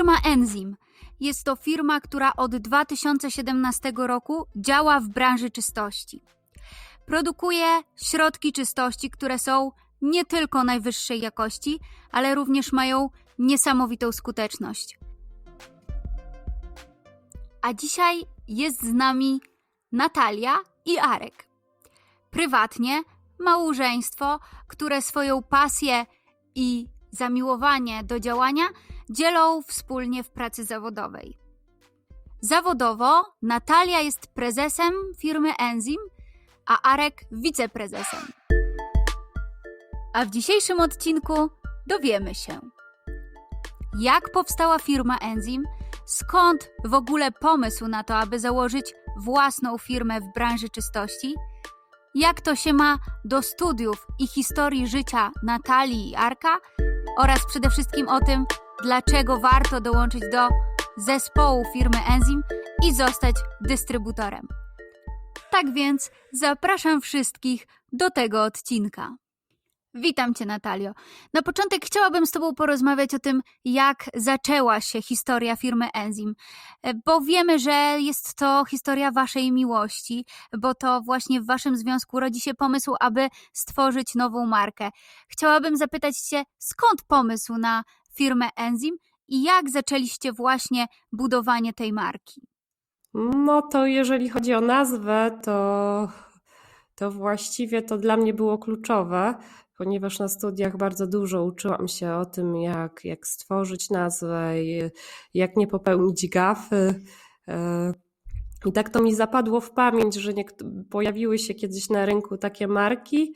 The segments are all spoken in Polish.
firma Enzym. Jest to firma, która od 2017 roku działa w branży czystości. Produkuje środki czystości, które są nie tylko najwyższej jakości, ale również mają niesamowitą skuteczność. A dzisiaj jest z nami Natalia i Arek. Prywatnie małżeństwo, które swoją pasję i zamiłowanie do działania dzielą wspólnie w pracy zawodowej. Zawodowo Natalia jest prezesem firmy Enzym, a Arek wiceprezesem. A w dzisiejszym odcinku dowiemy się, jak powstała firma Enzym, skąd w ogóle pomysł na to, aby założyć własną firmę w branży czystości, jak to się ma do studiów i historii życia Natalii i Arka oraz przede wszystkim o tym, dlaczego warto dołączyć do zespołu firmy Enzym i zostać dystrybutorem. Tak więc zapraszam wszystkich do tego odcinka. Witam Cię, Natalio. Na początek chciałabym z Tobą porozmawiać o tym, jak zaczęła się historia firmy Enzym, bo wiemy, że jest to historia Waszej miłości, bo to właśnie w Waszym związku rodzi się pomysł, aby stworzyć nową markę. Chciałabym zapytać Cię, skąd pomysł na firmę Enzym i jak zaczęliście właśnie budowanie tej marki? No to jeżeli chodzi o nazwę, to, to właściwie to dla mnie było kluczowe, ponieważ na studiach bardzo dużo uczyłam się o tym, jak, jak stworzyć nazwę, jak nie popełnić gafy. E, I tak to mi zapadło w pamięć, że pojawiły się kiedyś na rynku takie marki,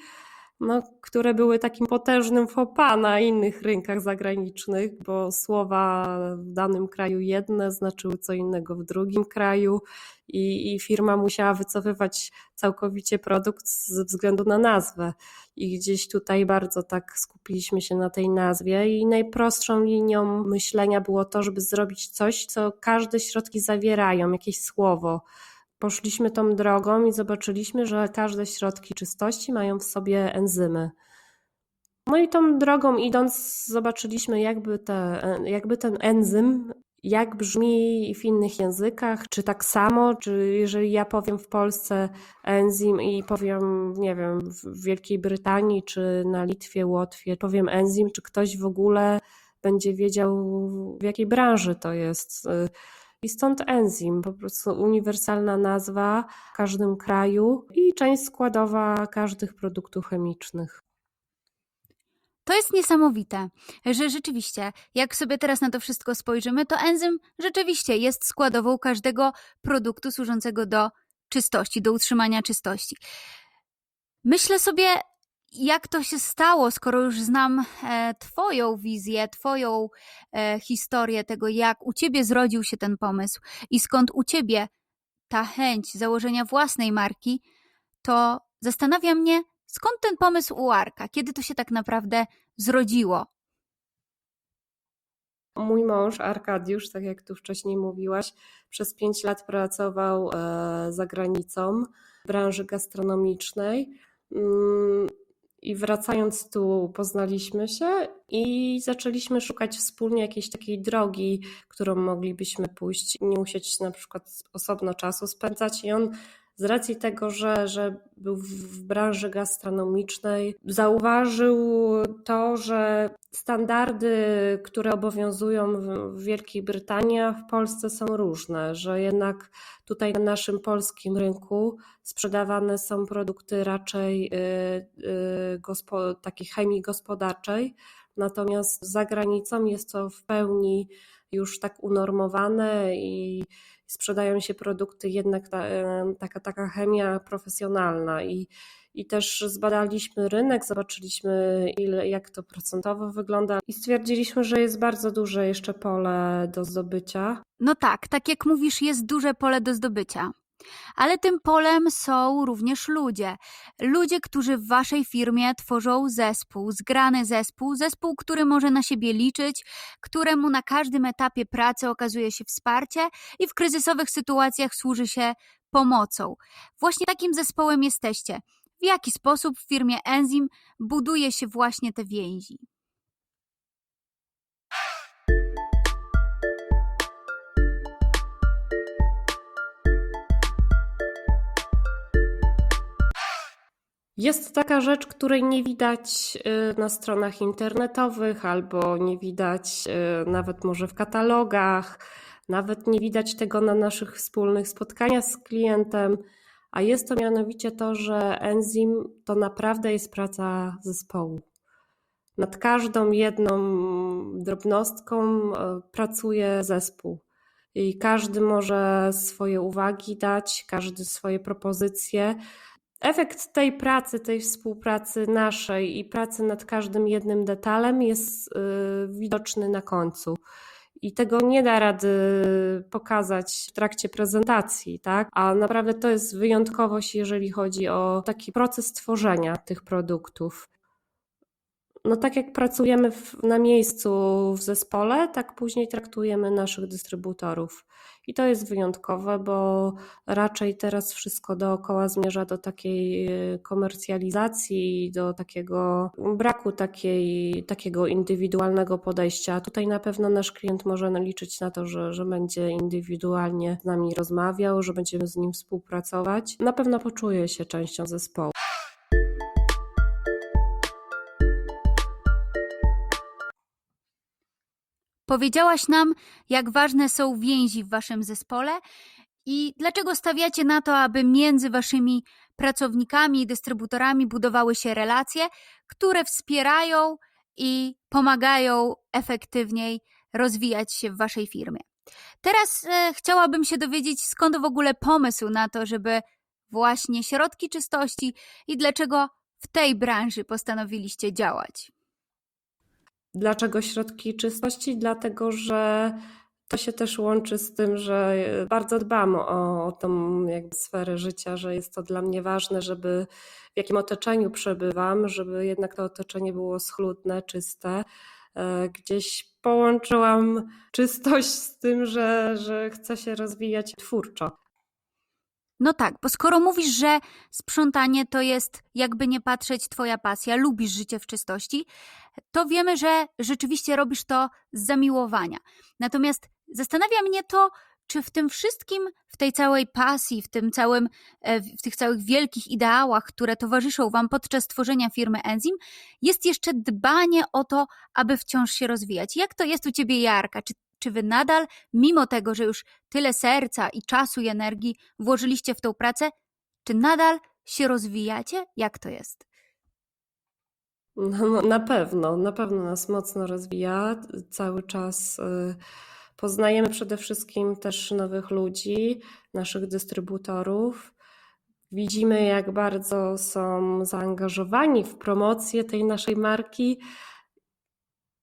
no, które były takim potężnym pas na innych rynkach zagranicznych, bo słowa w danym kraju jedne znaczyły co innego w drugim kraju i, i firma musiała wycofywać całkowicie produkt ze względu na nazwę. I gdzieś tutaj bardzo tak skupiliśmy się na tej nazwie i najprostszą linią myślenia było to, żeby zrobić coś, co każde środki zawierają, jakieś słowo poszliśmy tą drogą i zobaczyliśmy, że każde środki czystości mają w sobie enzymy. No i tą drogą idąc, zobaczyliśmy, jakby, te, jakby ten enzym, jak brzmi w innych językach, czy tak samo, czy jeżeli ja powiem w Polsce enzym i powiem, nie wiem, w Wielkiej Brytanii, czy na Litwie, Łotwie, powiem enzym, czy ktoś w ogóle będzie wiedział, w jakiej branży to jest. I stąd enzym, po prostu uniwersalna nazwa w każdym kraju i część składowa każdych produktów chemicznych. To jest niesamowite, że rzeczywiście, jak sobie teraz na to wszystko spojrzymy, to enzym rzeczywiście jest składową każdego produktu służącego do czystości, do utrzymania czystości. Myślę sobie, jak to się stało, skoro już znam e, Twoją wizję, Twoją e, historię tego, jak u Ciebie zrodził się ten pomysł i skąd u Ciebie ta chęć założenia własnej marki, to zastanawia mnie, skąd ten pomysł u Arka, kiedy to się tak naprawdę zrodziło. Mój mąż Arkadiusz, tak jak tu wcześniej mówiłaś, przez pięć lat pracował e, za granicą w branży gastronomicznej. I wracając tu, poznaliśmy się i zaczęliśmy szukać wspólnie jakiejś takiej drogi, którą moglibyśmy pójść, nie musieć na przykład osobno czasu spędzać. I on z racji tego, że, że był w branży gastronomicznej, zauważył to, że standardy, które obowiązują w Wielkiej Brytanii, a w Polsce są różne, że jednak tutaj na naszym polskim rynku sprzedawane są produkty raczej yy, takiej chemii gospodarczej, natomiast za granicą jest to w pełni już tak unormowane i sprzedają się produkty jednak ta, taka, taka chemia profesjonalna i, i też zbadaliśmy rynek, zobaczyliśmy ile, jak to procentowo wygląda i stwierdziliśmy, że jest bardzo duże jeszcze pole do zdobycia. No tak, tak jak mówisz, jest duże pole do zdobycia. Ale tym polem są również ludzie. Ludzie, którzy w waszej firmie tworzą zespół, zgrany zespół, zespół, który może na siebie liczyć, któremu na każdym etapie pracy okazuje się wsparcie i w kryzysowych sytuacjach służy się pomocą. Właśnie takim zespołem jesteście. W jaki sposób w firmie Enzym buduje się właśnie te więzi? Jest taka rzecz, której nie widać y, na stronach internetowych albo nie widać y, nawet może w katalogach, nawet nie widać tego na naszych wspólnych spotkaniach z klientem, a jest to mianowicie to, że enzym to naprawdę jest praca zespołu. Nad każdą jedną drobnostką y, pracuje zespół. I każdy może swoje uwagi dać, każdy swoje propozycje. Efekt tej pracy, tej współpracy naszej i pracy nad każdym jednym detalem jest y, widoczny na końcu. I tego nie da rady pokazać w trakcie prezentacji, tak? A naprawdę to jest wyjątkowość, jeżeli chodzi o taki proces tworzenia tych produktów. No tak jak pracujemy w, na miejscu w zespole, tak później traktujemy naszych dystrybutorów. I to jest wyjątkowe, bo raczej teraz wszystko dookoła zmierza do takiej e, komercjalizacji, do takiego braku takiej, takiego indywidualnego podejścia. Tutaj na pewno nasz klient może liczyć na to, że, że będzie indywidualnie z nami rozmawiał, że będziemy z nim współpracować. Na pewno poczuje się częścią zespołu. Powiedziałaś nam, jak ważne są więzi w waszym zespole i dlaczego stawiacie na to, aby między waszymi pracownikami i dystrybutorami budowały się relacje, które wspierają i pomagają efektywniej rozwijać się w waszej firmie. Teraz e, chciałabym się dowiedzieć, skąd w ogóle pomysł na to, żeby właśnie środki czystości i dlaczego w tej branży postanowiliście działać. Dlaczego środki czystości? Dlatego, że to się też łączy z tym, że bardzo dbam o, o tą jakby sferę życia, że jest to dla mnie ważne, żeby w jakim otoczeniu przebywam, żeby jednak to otoczenie było schludne, czyste. E, Gdzieś połączyłam czystość z tym, że, że chcę się rozwijać twórczo. No tak, bo skoro mówisz, że sprzątanie to jest jakby nie patrzeć twoja pasja, lubisz życie w czystości, to wiemy, że rzeczywiście robisz to z zamiłowania. Natomiast zastanawia mnie to, czy w tym wszystkim, w tej całej pasji, w tym całym, e, w tych całych wielkich ideałach, które towarzyszą wam podczas tworzenia firmy Enzim, jest jeszcze dbanie o to, aby wciąż się rozwijać. Jak to jest u ciebie, Jarka? Czy czy wy nadal, mimo tego, że już tyle serca i czasu i energii włożyliście w tą pracę, czy nadal się rozwijacie? Jak to jest? No, no, na pewno, na pewno nas mocno rozwija. Cały czas y, poznajemy przede wszystkim też nowych ludzi, naszych dystrybutorów. Widzimy, jak bardzo są zaangażowani w promocję tej naszej marki.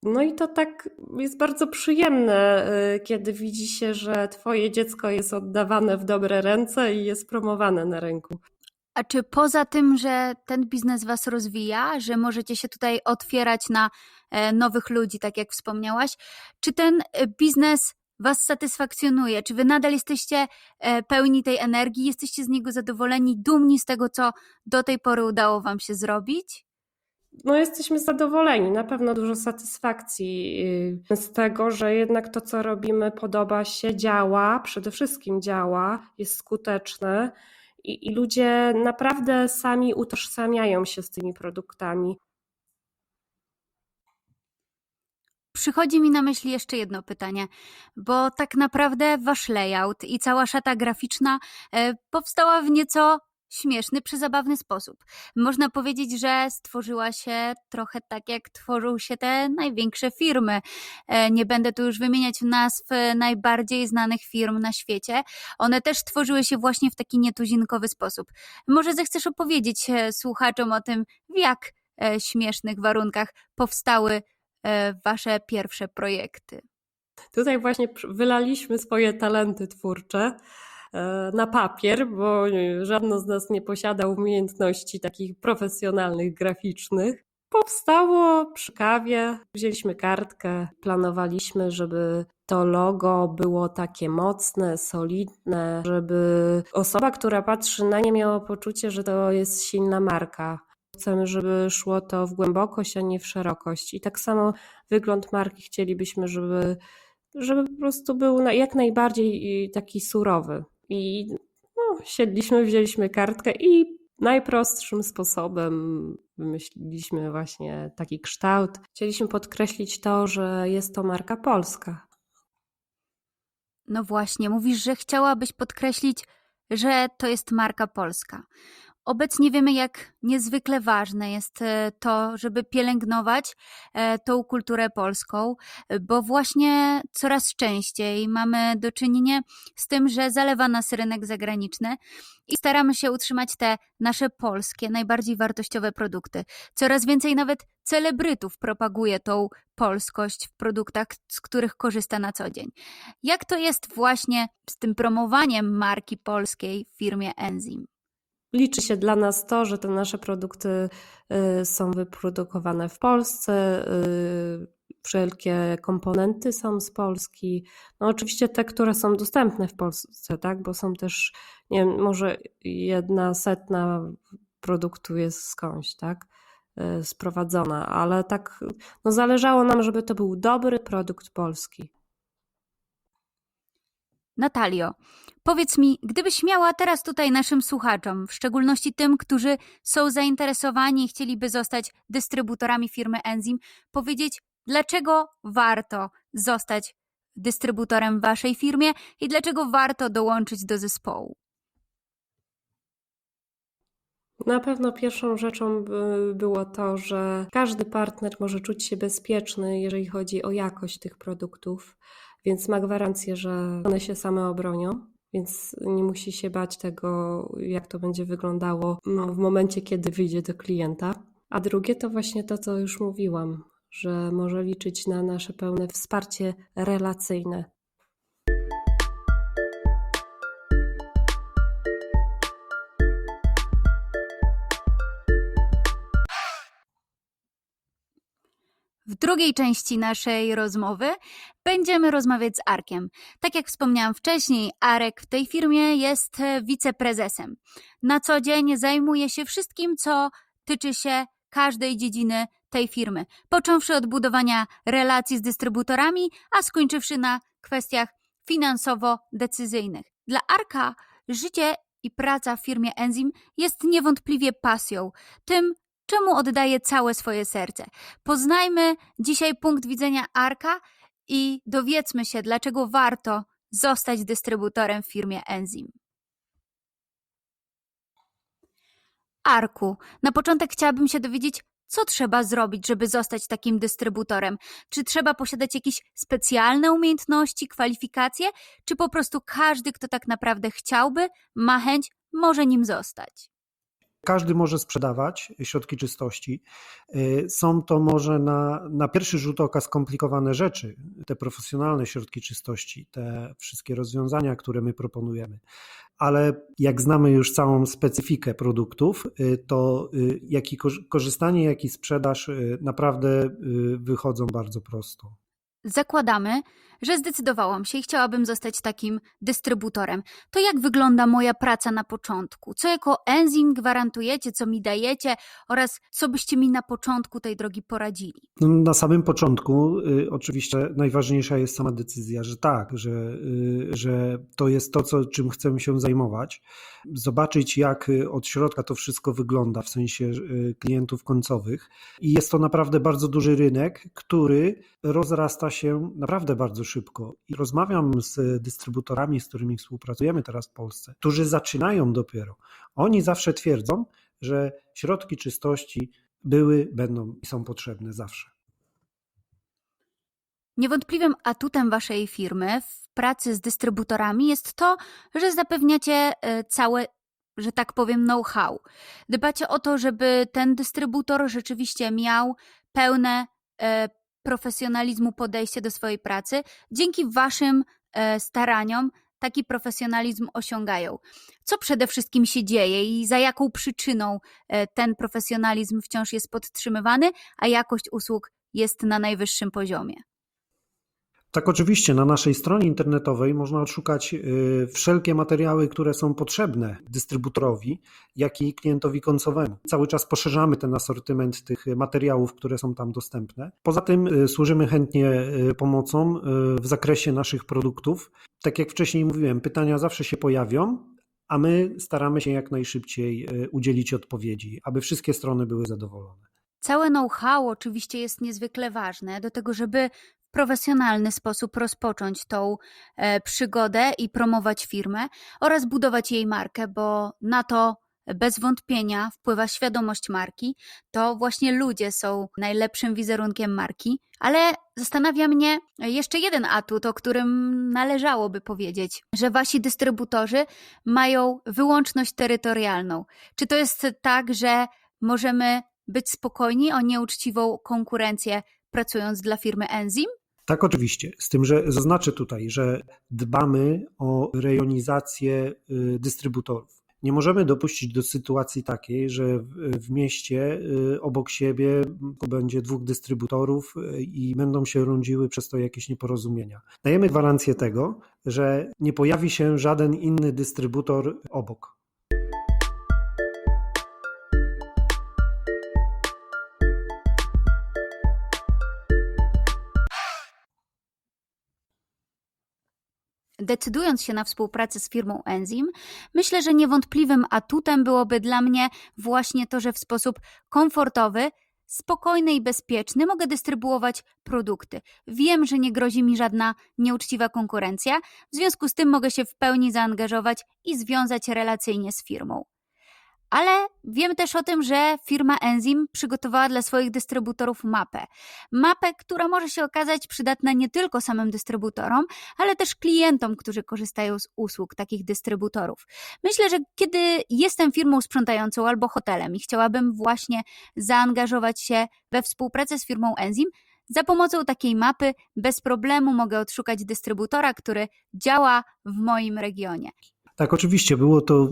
No i to tak jest bardzo przyjemne, y, kiedy widzi się, że Twoje dziecko jest oddawane w dobre ręce i jest promowane na rynku. A czy poza tym, że ten biznes was rozwija, że możecie się tutaj otwierać na e, nowych ludzi, tak jak wspomniałaś, czy ten e, biznes was satysfakcjonuje? Czy wy nadal jesteście e, pełni tej energii, jesteście z niego zadowoleni, dumni z tego, co do tej pory udało wam się zrobić? No, jesteśmy zadowoleni. Na pewno dużo satysfakcji y, z tego, że jednak to, co robimy, podoba się, działa, przede wszystkim działa, jest skuteczne i, i ludzie naprawdę sami utożsamiają się z tymi produktami. Przychodzi mi na myśl jeszcze jedno pytanie, bo tak naprawdę wasz layout i cała szata graficzna e, powstała w nieco śmieszny, przezabawny sposób. Można powiedzieć, że stworzyła się trochę tak, jak tworzą się te największe firmy. E, Nie będę tu już wymieniać nazw e, najbardziej znanych firm na świecie. One też tworzyły się właśnie w taki nietuzinkowy sposób. Może zechcesz opowiedzieć e, słuchaczom o tym, w jak śmiesznych warunkach powstały wasze pierwsze projekty. Tutaj właśnie wylaliśmy swoje talenty twórcze na papier, bo e, żadno z nas nie posiada umiejętności takich profesjonalnych, graficznych. Powstało przy kawie, wzięliśmy kartkę, planowaliśmy, żeby to logo było takie mocne, solidne, żeby osoba, która patrzy na nie, miała poczucie, że to jest silna marka. Chcemy, żeby szło to w głębokość, a nie w szerokość. I tak samo wygląd marki chcielibyśmy, żeby, żeby po prostu był jak najbardziej taki surowy. I no, siedliśmy, wzięliśmy kartkę i Najprostszym sposobem wymyśliliśmy właśnie taki kształt. Chcieliśmy podkreślić to, że jest to marka polska. No właśnie, mówisz, że chciałabyś podkreślić, że to jest marka polska. Obecnie wiemy, jak niezwykle ważne jest e, to, żeby pielęgnować e, tą kulturę polską, e, bo właśnie coraz częściej mamy do czynienia z tym, że zalewa nas rynek zagraniczny i staramy się utrzymać te nasze polskie, najbardziej wartościowe produkty. Coraz więcej nawet celebrytów propaguje tą polskość w produktach, z których korzysta na co dzień. Jak to jest właśnie z tym promowaniem marki polskiej w firmie Enzim? Liczy się dla nas to, że te nasze produkty y, są wyprodukowane w Polsce, y, wszelkie komponenty są z Polski. No oczywiście te, które są dostępne w Polsce, tak? Bo są też, nie wiem, może jedna setna produktu jest skądś, tak? Y, Sprowadzona, ale tak, no zależało nam, żeby to był dobry produkt polski. Natalio, powiedz mi, gdybyś miała teraz tutaj naszym słuchaczom, w szczególności tym, którzy są zainteresowani i chcieliby zostać dystrybutorami firmy Enzim, powiedzieć, dlaczego warto zostać dystrybutorem w waszej firmie i dlaczego warto dołączyć do zespołu? Na pewno pierwszą rzeczą by było to, że każdy partner może czuć się bezpieczny, jeżeli chodzi o jakość tych produktów, więc ma gwarancję, że one się same obronią, więc nie musi się bać tego, jak to będzie wyglądało no, w momencie, kiedy wyjdzie do klienta. A drugie to właśnie to, co już mówiłam, że może liczyć na nasze pełne wsparcie relacyjne. W drugiej części naszej rozmowy będziemy rozmawiać z Arkiem. Tak jak wspomniałam wcześniej, Arek w tej firmie jest e, wiceprezesem. Na co dzień zajmuje się wszystkim, co tyczy się każdej dziedziny tej firmy, począwszy od budowania relacji z dystrybutorami, a skończywszy na kwestiach finansowo-decyzyjnych. Dla Arka życie i praca w firmie Enzim jest niewątpliwie pasją, tym, czemu oddaje całe swoje serce. Poznajmy dzisiaj punkt widzenia Arka i dowiedzmy się, dlaczego warto zostać dystrybutorem w firmie Enzim. Arku, na początek chciałabym się dowiedzieć, co trzeba zrobić, żeby zostać takim dystrybutorem? Czy trzeba posiadać jakieś specjalne umiejętności, kwalifikacje, czy po prostu każdy, kto tak naprawdę chciałby, ma chęć, może nim zostać? Każdy może sprzedawać środki czystości. Y, Są to może na, na pierwszy rzut oka skomplikowane rzeczy, te profesjonalne środki czystości, te wszystkie rozwiązania, które my proponujemy. Ale jak znamy już całą specyfikę produktów, y, to y, jak i korzy- korzystanie, jak i sprzedaż naprawdę wychodzą bardzo prosto. Zakładamy, że zdecydowałam się i chciałabym zostać takim dystrybutorem. To jak wygląda moja praca na początku? Co jako enzim gwarantujecie, co mi dajecie oraz co byście mi na początku tej drogi poradzili? No, Na samym początku y, oczywiście najważniejsza jest sama decyzja, że tak, że, y, że to jest to, co, czym chcemy się zajmować. Zobaczyć, jak y, od środka to wszystko wygląda, w sensie y, klientów końcowych. I jest to naprawdę bardzo duży rynek, który rozrasta się naprawdę bardzo szybko. I rozmawiam z dystrybutorami, z którymi współpracujemy teraz w Polsce, którzy zaczynają dopiero. Oni zawsze twierdzą, że środki czystości były, będą i są potrzebne zawsze. Niewątpliwym atutem waszej firmy w pracy z dystrybutorami jest to, że zapewniacie e, całe, że tak powiem, know-how. Dbacie o to, żeby ten dystrybutor rzeczywiście miał pełne e, profesjonalizmu podejście do swojej pracy. Dzięki waszym e, staraniom taki profesjonalizm osiągają. Co przede wszystkim się dzieje i za jaką przyczyną e, ten profesjonalizm wciąż jest podtrzymywany, a jakość usług jest na najwyższym poziomie? Tak, oczywiście, na naszej stronie internetowej można odszukać y, wszelkie materiały, które są potrzebne dystrybutorowi, jak i klientowi końcowemu. Cały czas poszerzamy ten asortyment tych materiałów, które są tam dostępne. Poza tym y, służymy chętnie y, pomocą w zakresie naszych produktów. Tak jak wcześniej mówiłem, pytania zawsze się pojawią, a my staramy się jak najszybciej udzielić odpowiedzi, aby wszystkie strony były zadowolone. Całe know-how oczywiście jest niezwykle ważne do tego, żeby profesjonalny sposób rozpocząć tą e, przygodę i promować firmę oraz budować jej markę, bo na to bez wątpienia wpływa świadomość marki. To właśnie ludzie są najlepszym wizerunkiem marki, ale zastanawia mnie jeszcze jeden atut, o którym należałoby powiedzieć, że wasi dystrybutorzy mają wyłączność terytorialną. Czy to jest tak, że możemy być spokojni o nieuczciwą konkurencję pracując dla firmy Enzim? Tak, oczywiście. Z tym, że zaznaczę tutaj, że dbamy o rejonizację y, dystrybutorów. Nie możemy dopuścić do sytuacji takiej, że w, mieście y, obok siebie będzie dwóch dystrybutorów y, i będą się rądziły przez to jakieś nieporozumienia. Dajemy gwarancję tego, że nie pojawi się żaden inny dystrybutor obok. Decydując się na współpracę z firmą Enzim, myślę, że niewątpliwym atutem byłoby dla mnie właśnie to, że w sposób komfortowy, spokojny i bezpieczny mogę dystrybuować produkty. Wiem, że nie grozi mi żadna nieuczciwa konkurencja, w związku z tym mogę się w pełni zaangażować i związać relacyjnie z firmą. Ale wiem też o tym, że firma Enzim przygotowała dla swoich dystrybutorów mapę. Mapę, która może się okazać przydatna nie tylko samym dystrybutorom, ale też klientom, którzy korzystają z usług takich dystrybutorów. Myślę, że kiedy jestem firmą sprzątającą albo hotelem i chciałabym właśnie zaangażować się we współpracę z firmą Enzim, za pomocą takiej mapy bez problemu mogę odszukać dystrybutora, który działa w moim regionie. Tak, oczywiście było to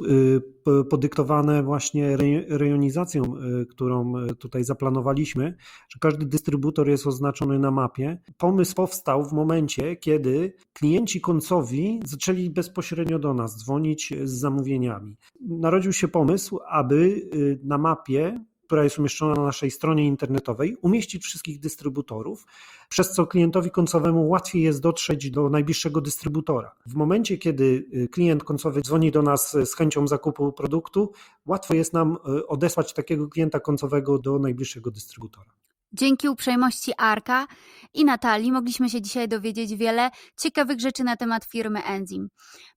y, podyktowane właśnie re- rejonizacją, y, którą y, tutaj zaplanowaliśmy, że każdy dystrybutor jest oznaczony na mapie. Pomysł powstał w momencie, kiedy klienci końcowi zaczęli bezpośrednio do nas dzwonić z zamówieniami. Narodził się pomysł, aby na mapie która jest umieszczona na naszej stronie internetowej, umieścić wszystkich dystrybutorów, przez co klientowi końcowemu łatwiej jest dotrzeć do najbliższego dystrybutora. W momencie, kiedy y, klient końcowy dzwoni do nas z chęcią zakupu produktu, łatwo jest nam y, odesłać takiego klienta końcowego do najbliższego dystrybutora. Dzięki uprzejmości Arka i Natalii mogliśmy się dzisiaj dowiedzieć wiele ciekawych rzeczy na temat firmy Enzim.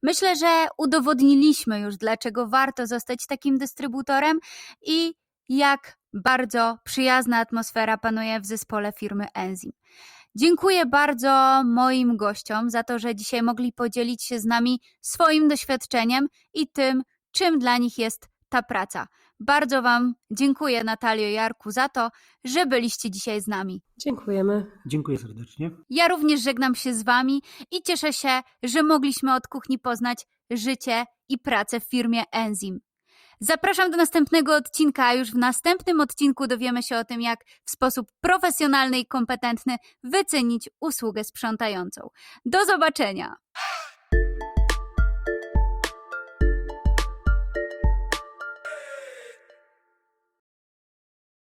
Myślę, że udowodniliśmy już, dlaczego warto zostać takim dystrybutorem i jak bardzo przyjazna atmosfera panuje w zespole firmy Enzim. Dziękuję bardzo moim gościom za to, że dzisiaj mogli podzielić się z nami swoim doświadczeniem i tym, czym dla nich jest ta praca. Bardzo Wam dziękuję, Natalio i Jarku, za to, że byliście dzisiaj z nami. Dziękujemy. Dziękuję serdecznie. Ja również żegnam się z Wami i cieszę się, że mogliśmy od kuchni poznać życie i pracę w firmie Enzim. Zapraszam do następnego odcinka, już w następnym odcinku dowiemy się o tym, jak w sposób profesjonalny i kompetentny wycenić usługę sprzątającą. Do zobaczenia!